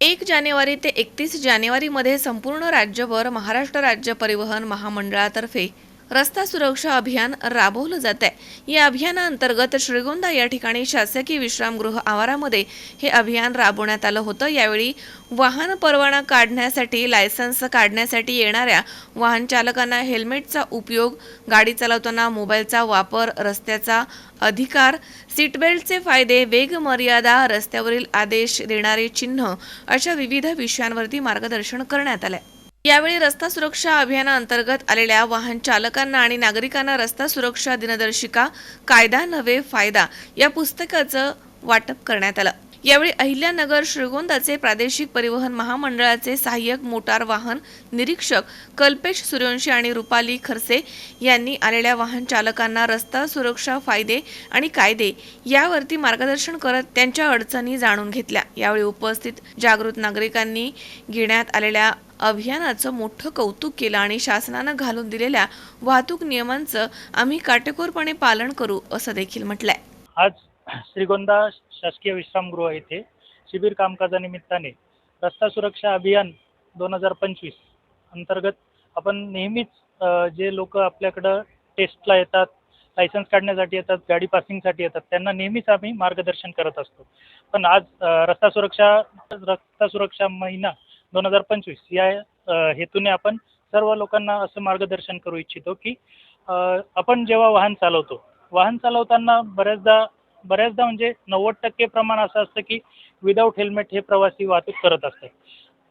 एक जानेवारी ते एकतीस जानेवारीमध्ये संपूर्ण राज्यभर महाराष्ट्र राज्य परिवहन महामंडळातर्फे रस्ता सुरक्षा अभियान राबवलं जात आहे या अभियानाअंतर्गत श्रीगोंदा या ठिकाणी शासकीय विश्रामगृह आवारामध्ये हे अभियान राबवण्यात आलं होतं. यावेळी वाहन परवाना काढण्यासाठी लायसन्स काढण्यासाठी येणाऱ्या वाहन चालकांना हेल्मेटचा उपयोग गाडी चालवताना मोबाईलचा वापर रस्त्याचा अधिकार सीटबेल्टचे फायदे वेग मर्यादा रस्त्यावरील आदेश देणारे चिन्ह अशा विविध विषयांवरती मार्गदर्शन करण्यात आलंय. यावेळी रस्ता सुरक्षा अभियानाअंतर्गत आलेल्या वाहन चालकांना आणि नागरिकांना रस्ता सुरक्षा दिनदर्शिका कायदा नव्हे फायदा या पुस्तकाचं वाटप करण्यात आलं. यावेळी अहिल्यानगर श्रीगोंदाचे प्रादेशिक परिवहन महामंडळाचे सहाय्यक मोटार वाहन निरीक्षक कल्पेश सूर्यवंशी आणि रुपाली खरसे यांनी आलेल्या वाहन चालकांना रस्ता सुरक्षा फायदे आणि कायदे यावरती मार्गदर्शन करत त्यांच्या अडचणी जाणून घेतल्या. यावेळी उपस्थित जागृत नागरिकांनी घेण्यात आलेल्या अभियानाचं मोठं कौतुक केलं आणि शासनानं घालून दिलेल्या वाहतूक नियमांचं आम्ही काटेकोरपणे पालन करू असं देखील म्हटलंय. आज श्रीगोंदा शासकीय विश्रामगृह येथे शिबिर कामकाजानिमित्ताने रस्ता सुरक्षा अभियान दोन हजार पंचवीस अंतर्गत आपण नेहमीच जे लोक आपल्याकडं टेस्टला येतात लायसन्स काढण्यासाठी येतात गाडी पासिंगसाठी येतात त्यांना नेहमीच आम्ही मार्गदर्शन करत असतो. पण आज रस्ता सुरक्षा रस्ता सुरक्षा महिना दोन हजार पंचवीस या हेतूने आपण सर्व लोकांना असं मार्गदर्शन करू इच्छितो की आपण जेव्हा वाहन चालवतो वाहन चालवताना बऱ्याचदा बऱ्याचदा म्हणजे नव्वद टक्के प्रमाण असं असतं की विदाऊट हेल्मेट हे प्रवासी वाहतूक करत असतात.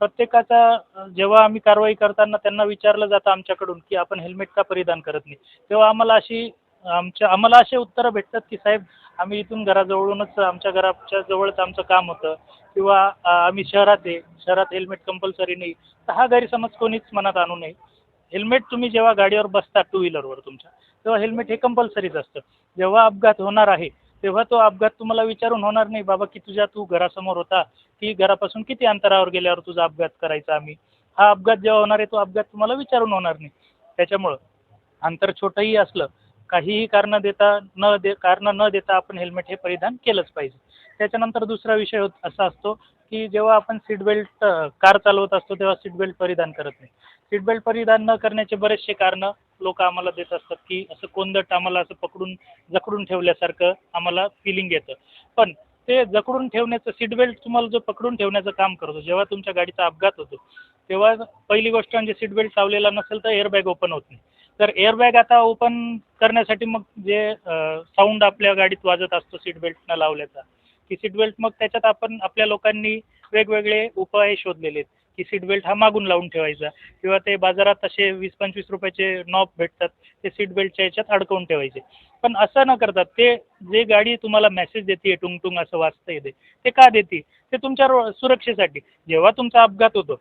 प्रत्येकाचा जेव्हा आम्ही कारवाई करताना त्यांना विचारलं जातं आमच्याकडून की आपण हेल्मेट का परिधान करत नाही? तेव्हा आम्हाला अशी आमच्या आम्हाला असे उत्तरं भेटतात की साहेब आम्ही इथून घराजवळूनच आमच्या घराच्या जवळच आमचं काम होतं. किंवा आम्ही शहरात आहे. शहरात हेल्मेट कंपल्सरी नाही. तर हा गैरसमज कोणीच मनात आणू नये. हेल्मेट तुम्ही जेव्हा गाडीवर बसता टू व्हीलरवर तुमच्या तेव्हा हेल्मेट हे कंपल्सरीच असतं. जेव्हा अपघात होणार आहे तेव्हा तो अपघात तुम्हाला विचारून होणार नाही बाबा की तुझ्या तू घरासमोर होता की घरापासून किती अंतरावर गेल्यावर तुझा अपघात करायचा आम्ही? हा अपघात जेव्हा होणार आहे तो अपघात तुम्हाला विचारून होणार नाही. त्याच्यामुळं अंतर छोटंही असलं काहीही कारण देता न दे कारण न देता आपण हेल्मेट हे परिधान केलंच पाहिजे. त्याच्यानंतर दुसरा विषय होत असा असतो की जेव्हा आपण सीट बेल्ट कार चालवत असतो तेव्हा सीट बेल्ट परिधान करत नाही. सीट बेल्ट परिधान न करण्याचे बरेचसे कारणं लोक आम्हाला देत असतात की असं कोंदट आम्हाला असं पकडून जखडून ठेवल्यासारखं आम्हाला फिलिंग येतं. पण ते जकडून ठेवण्याचं सीट बेल्ट तुम्हाला जो पकडून ठेवण्याचं काम करतो जेव्हा तुमच्या गाडीचा अपघात होतो तेव्हा पहिली गोष्ट म्हणजे सीट बेल्ट लावलेला नसेल तर एअरबॅग ओपन होत नाही. तर एअरबॅग आता ओपन करण्यासाठी मग जे साऊंड आपल्या गाडीत वाजत असतो सीट बेल्ट न लावल्याचा की सीट बेल्ट मग त्याच्यात आपण आपल्या लोकांनी वेगवेगळे उपाय शोधलेले आहेत. की सीट बेल्ट हा मागून लावून ठेवायचा किंवा ते बाजारात असे वीस पंचवीस रुपयाचे नॉब भेटतात ते सीट बेल्टच्या याच्यात अडकवून ठेवायचे. पण असं न करतात ते जे गाडी तुम्हाला मेसेज देते टुंग टुंग असं वाचता येते ते का देते? ते तुमच्या रो- सुरक्षेसाठी. जेव्हा तुमचा अपघात होतो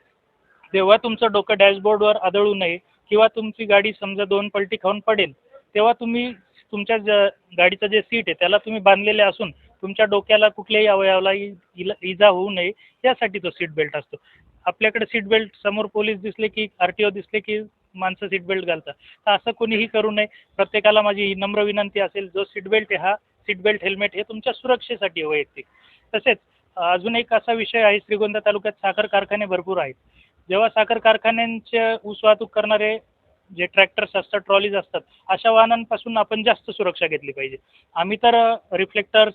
तेव्हा तुमचं डोकं डॅशबोर्डवर आदळू नये. किंवा तुमची गाडी समजा दोन पलटी खाऊन पडेल तेव्हा तुम्ही तुमच्या ज गाडीचं जे सीट आहे त्याला तुम्ही बांधलेले असून तुमच्या डोक्याला कुठल्याही अवयवाला इ- इला- इजा होऊ नये यासाठी तो सीट बेल्ट असतो. आपल्याकडे सीट बेल्ट समोर पोलीस दिसले की आर टी ओ दिसले की माणसं सीट बेल्ट घालतात. तर असं कोणीही करू नये. प्रत्येकाला माझी ही नम्र विनंती असेल जो सीट बेल्ट आहे हा सीट बेल्ट हेल्मेट हे तुमच्या सुरक्षेसाठी वैयक्तिक. तसेच अजून एक असा विषय आहे श्रीगोंदा तालुक्यात साखर कारखाने भरपूर आहेत. जेव्हा साखर कारखान्यांचे ऊस वाहतूक करणारे जे ट्रॅक्टर्स असतात ट्रॉलीज असतात अशा वाहनांपासून आपण जास्त सुरक्षा घेतली पाहिजे. आम्ही तर रिफ्लेक्टर्स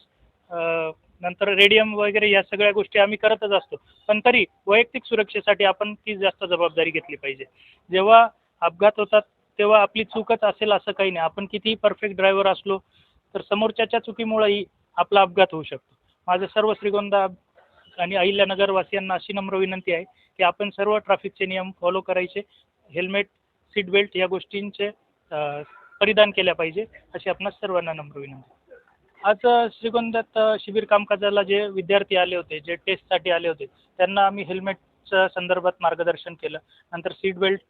नंतर रेडियम वगैरे या सगळ्या गोष्टी आम्ही करतच असतो. पण तरी वैयक्तिक सुरक्षेसाठी आपण ती जास्त जबाबदारी घेतली पाहिजे. जेव्हा अपघात होतात तेव्हा आपली चूकच असेल असं काही नाही. आपण कितीही परफेक्ट ड्रायव्हर असलो तर समोरच्याच्या चुकीमुळेही आपला अपघात होऊ शकतो. माझं सर्व श्रीगोंदा आणि अहिल्यानगरवासियांना अशी नम्र विनंती आहे की आपण सर्व ट्रॅफिकचे नियम फॉलो करायचे. हेल्मेट सीट बेल्ट या गोष्टींचे परिधान केल्या पाहिजे अशी आपणास सर्वांना नम्र विनंती. आज श्रीगोंद्यात शिबिर कामकाजाला जे विद्यार्थी आले होते जे टेस्टसाठी आले होते त्यांना आम्ही हेल्मेटच्या संदर्भात मार्गदर्शन केलं. नंतर सीट बेल्ट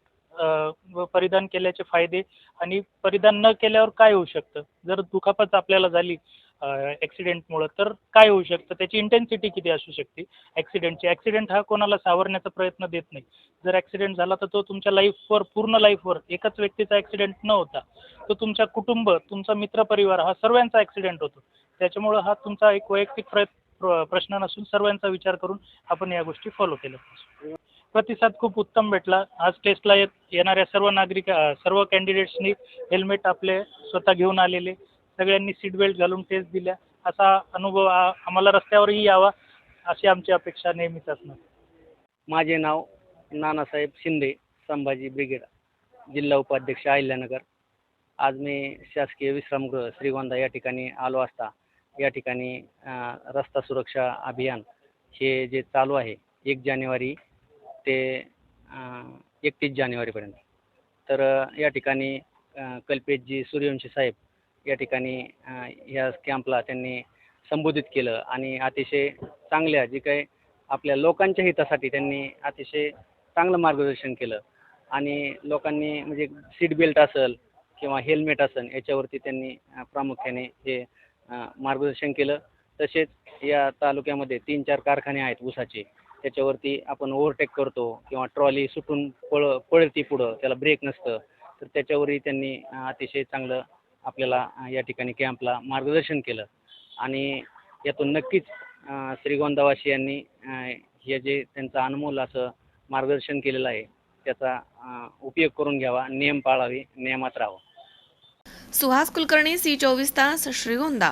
परिधान केल्याचे फायदे आणि परिधान न केल्यावर काय होऊ शकतं? जर दुखापत आपल्याला झाली ॲक्सिडेंटमुळं तर काय होऊ शकतं? त्याची इंटेन्सिटी किती असू शकते? ॲक्सिडेंटची ॲक्सिडेंट हा कोणाला सावरण्याचा प्रयत्न देत नाही. जर ॲक्सिडेंट झाला तर तो तुमच्या लाईफवर पूर्ण लाईफवर एकाच व्यक्तीचा ॲक्सिडेंट न होता तो तुमच्या कुटुंब तुमचा मित्रपरिवार हा सर्वांचा ॲक्सिडेंट होतो. त्याच्यामुळं हा तुमचा एक वैयक्तिक प्रयत् प्र प्रश्न नसून सर्वांचा विचार करून आपण या गोष्टी फॉलो केल्या पाहिजे. प्रतिसाद खूप उत्तम भेटला. आज टेस्टला येत येणाऱ्या सर्व नागरिक सर्व कॅन्डिडेट्सनी हेल्मेट आपले स्वतः घेऊन आलेले. सगळ्यांनी सीट बेल्ट घालून टेस्ट दिल्या. असा अनुभव आ- आम्हाला रस्त्यावरही यावा अशी आमची अपेक्षा नेहमीच असणार. माझे नाव नानासाहेब शिंदे संभाजी ब्रिगेड जिल्हा उपाध्यक्ष अहिल्यानगर. आज मी शासकीय विश्रामगृह श्रीगोंदा या ठिकाणी आलो असता या ठिकाणी रस्ता सुरक्षा अभियान हे जे चालू आहे एक जानेवारी ते एकतीस जानेवारीपर्यंत. तर या ठिकाणी कल्पेशजी सूर्यवंशी साहेब या ठिकाणी ह्या कॅम्पला त्यांनी संबोधित केलं आणि अतिशय चांगल्या जे काही आपल्या लोकांच्या हितासाठी त्यांनी अतिशय चांगलं मार्गदर्शन केलं. आणि लोकांनी म्हणजे सीट बेल्ट असेल किंवा हेल्मेट असेल याच्यावरती त्यांनी प्रामुख्याने हे मार्गदर्शन केलं. तसेच या तालुक्यामध्ये तीन चार कारखाने आहेत ऊसाचे. त्याच्यावरती आपण ओव्हरटेक करतो किंवा ट्रॉली सुटून पळ पळती पुढं त्याला ब्रेक नसतं तर त्याच्यावरही त्यांनी अतिशय चांगलं आपल्याला या ठिकाणी कॅम्पला मार्गदर्शन केलं. आणि यातून नक्कीच श्रीगोंदावासी यांनी हे जे त्यांचं अनमोल असं मार्गदर्शन केलेलं आहे त्याचा उपयोग करून घ्यावा नियम पाळावे नियमात राहावं. सुहास कुलकर्णी सी चोवीस तास श्रीगोंदा.